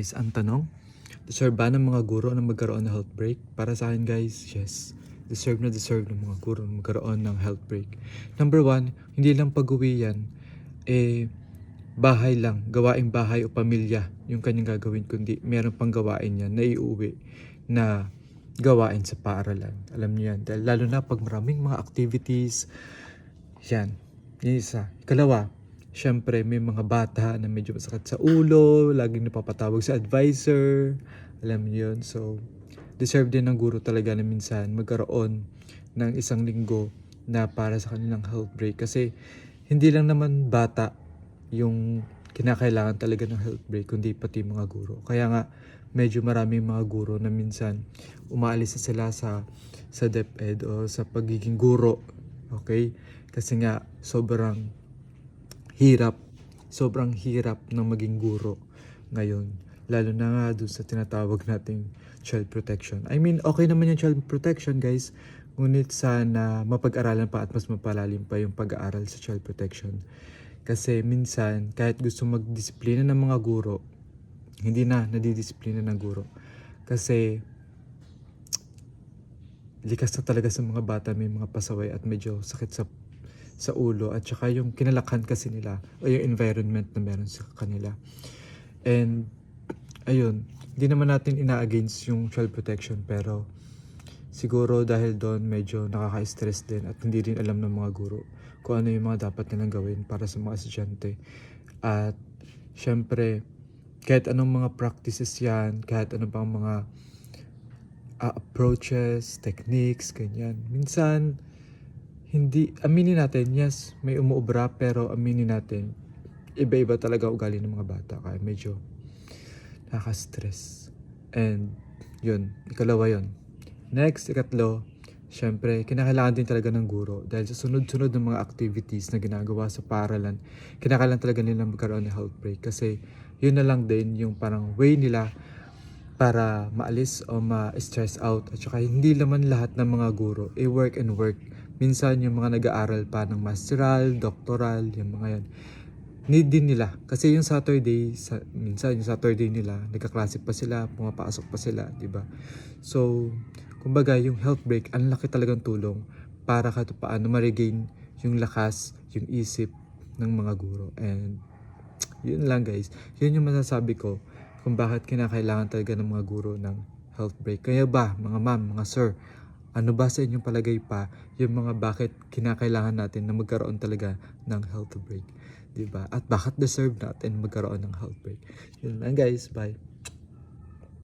Guys, ang tanong, deserve ba ng mga guro na magkaroon ng health break? Para sa akin guys, yes. Deserve na deserve ng mga guro na magkaroon ng health break. Number one, hindi lang pag-uwi yan, eh, bahay lang, gawaing bahay o pamilya yung kanyang gagawin, kundi meron pang gawain yan na iuwi na gawain sa paaralan. Alam niyo yan. Dahil lalo na pag maraming mga activities, yan. Yan isa. Ikalawa, syempre may mga bata na medyo masakit sa ulo, laging napapatawag sa advisor. Alam niyo yun. So, deserve din ng guro talaga na minsan magkaroon ng isang linggo na para sa kanilang health break. Kasi hindi lang naman bata yung kinakailangan talaga ng health break, kundi pati mga guro. Kaya nga, medyo maraming mga guro na minsan umaalis na sila sa sa DepEd o sa pagiging guro. Okay? Kasi nga, sobrang hirap, sobrang hirap ng maging guro ngayon. Lalo na nga dun sa tinatawag nating child protection. I mean, okay naman yung child protection, guys. Ngunit sana mapag-aralan pa at mas mapalalim pa yung pag-aaral sa child protection. Kasi minsan, kahit gusto magdisiplina ng mga guro, hindi na nadidisiplina ng guro. Kasi likas na talaga sa mga bata may mga pasaway at medyo sakit sa sa ulo at saka yung kinalakhan kasi nila o yung environment na meron sa kanila. And ayun, hindi naman natin ina-against yung child protection pero siguro dahil doon medyo nakaka-stress din at hindi rin alam ng mga guro kung ano yung mga dapat nilang gawin para sa mga estudyante. At syempre, kahit anong mga practices yan, kahit anong pang mga uh, approaches, techniques, ganyan. Minsan, hindi, aminin natin, yes, may umuubra, pero aminin natin, iba-iba talaga ugali ng mga bata. Kaya medyo nakaka-stress. And, yun, ikalawa yun. Next, ikatlo, syempre, kinakailangan din talaga ng guro dahil sa sunod-sunod ng mga activities na ginagawa sa paralan, kinakailangan talaga nila magkaroon ng health break kasi yun na lang din yung parang way nila para maalis o ma-stress out. At saka hindi naman lahat ng mga guro eh work and work. Minsan yung mga nag-aaral pa ng masteral, doctoral, yung mga yan need din nila. Kasi yung Saturday sa, minsan yung Saturday nila nagkaklase pa sila pumapasok pa sila di ba? So kumbaga yung health break ang laki talagang tulong para kahit paano ma-regain yung lakas yung isip ng mga guro. And yun lang guys. Yun yung masasabi ko kung bakit kinakailangan talaga ng mga guro ng health break kaya ba mga ma'am mga sir ano ba sa inyong palagay pa yung mga bakit kinakailangan natin na magkaroon talaga ng health break, 'di ba? At bakit deserve natin magkaroon ng health break? Yun lang guys, bye.